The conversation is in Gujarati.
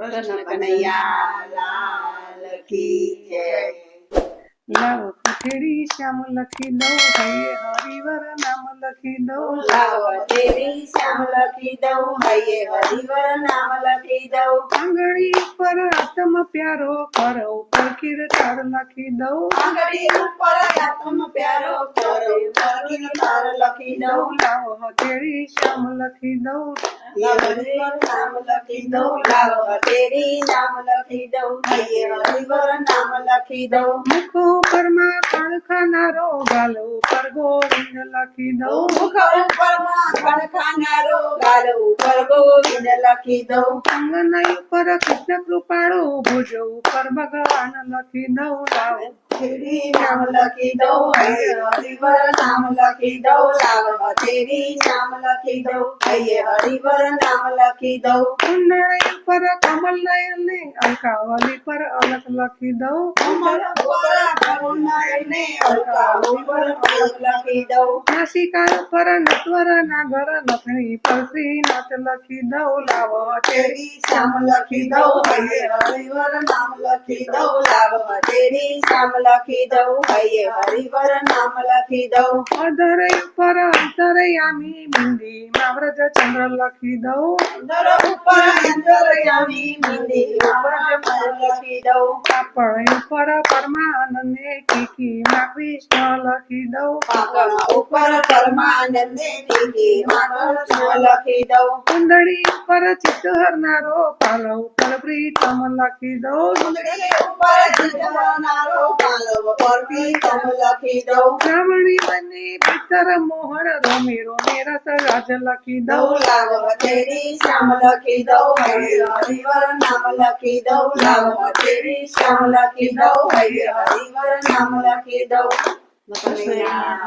કૃષ્ણ કનૈયા લાલ કી જય. લાવ કથેરી શ્યામ લખી દો હૈયે હરિવર નામ લખી દો. લાવો દેવી શ્યામ લખી દો હૈયે હરિવર નામ લખી દો. આંગળી પર આત્મ પ્યારો કર ઉપર કીર્તન લખી દઉં આંગળી ઉપર આત્મ પ્યારો કરો પરગીર તાર લખી દઉં લાવ હથેળી શ્યામ લખી દઉં લાવો નામ લખી દઉં. લાવો દેવી નામ લખી દઉં હૈયે હરિવર નામ મુખ ઉપરમાં ખણખાનારો ગાલ ઉપર ગોવિંદ લખી દઉં. અંગનય ઉપર કૃષ્ણ કૃપાળો ભુજ ઉપર ભગવાન લખી દઉં લાવ. તેરી નામ લખી દઉં હરિવર નામ લખી દઉં લાવ. તેરી નામ લખી દઉં હૈયે હરિવર નામ લખી દઉં. કુંડળી ઉપર કમલ નયન ને પર અલગ લખી દઉં. અમર અલગ લખી દઉં. નાસિકા દઉં. લાવ તેરી નામ લખી દઉં. હૈયે હરિવર નામ લખી દઉં. લાવ તેરી નામ લખી દઉં. હૈયે હરિવર નામ લખી દઉં. અધર ઉપર બિંદી માવ્રજ ચંદ્ર લખી દઉં. ઉપર લખી દઉં. ઉપર પરમાનંદે કીકી માં કૃષ્ણ લખી દઉં પાકણ ઉપર પરમાનંદે દીદી માનસ લખી દઉં કુંડળી ઉપર ચિત્ત હરનારો પાલ ઉપર પ્રીતમ લખી દઉં કુંડળી ઉપર જીતનારો પાલવ પર પ્રીતમ લખી દઉં શ્રાવણી બની પિતર મોહન રમે રમે રસ રાજ લખી દઉં લાવ તેરી શ્યામ લખી દઉં હરિ હરિવર નામ લખી દઉં લાવ તેરી શ્યામ લખી દઉં હરિ હરિવર Hallelujah. Hallelujah.